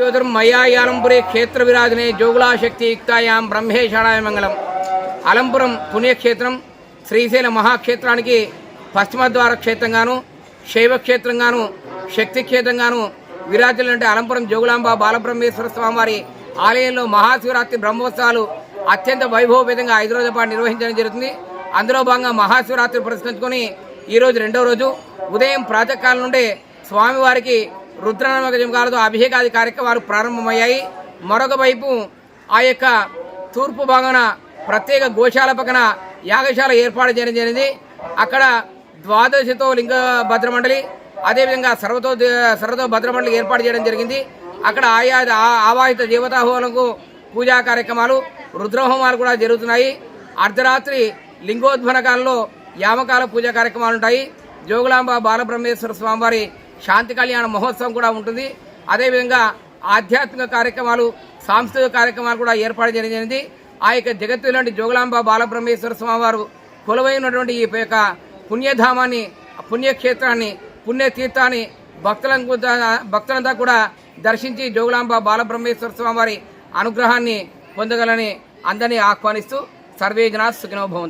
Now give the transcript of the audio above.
మాతృం మయాయాలంపురే క్షేత్ర విరాజనే జోగులాశక్తి యుక్తాయాం బ్రహ్మేశాణాయ మంగళం అలంపురం పుణ్యక్షేత్రం శ్రీశైల మహాక్షేత్రానికి పశ్చిమ ద్వార క్షేత్రంగాను శైవ శక్తిక్షేత్రంగాను శక్తి క్షేత్రంగాను విరాజులంటే అలంపురం జోగులాంబ బాలబ్రహ్మేశ్వర స్వామివారి ఆలయంలో మహాశివరాత్రి బ్రహ్మోత్సవాలు అత్యంత వైభవపేతంగా ఐదు రోజుల పాటు నిర్వహించడం జరుగుతుంది. అందులో భాగంగా మహాశివరాత్రి పురస్కరించుకొని ఈరోజు రెండవ రోజు ఉదయం ప్రాతకాలం నుండే స్వామివారికి రుద్రనమకజంకాలతో అభిషేకాది కార్యక్రమాలు ప్రారంభమయ్యాయి. మరొక వైపు ఆ యొక్క తూర్పు భాగాన ప్రత్యేక గోశాల పక్కన యాగశాల ఏర్పాటు చేయడం జరిగింది. అక్కడ ద్వాదశతో లింగ భద్రమండలి అదేవిధంగా సర్వతో సర్వతో భద్రమండలి ఏర్పాటు చేయడం జరిగింది. అక్కడ ఆయా ఆవాహిత దేవతాహోలకు పూజా కార్యక్రమాలు రుద్రహోమాలు కూడా జరుగుతున్నాయి. అర్ధరాత్రి లింగోద్భన కాలంలో యామకాల పూజా కార్యక్రమాలు ఉంటాయి. జోగులాంబ బాలబ్రహ్మేశ్వర స్వామివారి శాంతి కళ్యాణ మహోత్సవం కూడా ఉంటుంది. అదేవిధంగా ఆధ్యాత్మిక కార్యక్రమాలు సాంస్కృతిక కార్యక్రమాలు కూడా ఏర్పాటు చేయడం జరిగింది. ఆ యొక్క జగత్తులోని జోగులాంబ బాలబ్రహ్మేశ్వర స్వామివారు కొలువైనటువంటి ఈ యొక్క పుణ్యధామాన్ని పుణ్యక్షేత్రాన్ని పుణ్యతీర్థాన్ని భక్తులను భక్తులంతా కూడా దర్శించి జోగులాంబ బాలబ్రహ్మేశ్వర స్వామివారి అనుగ్రహాన్ని పొందగలని అందరినీ ఆహ్వానిస్తూ సర్వే జనా సుఖినోభవంతు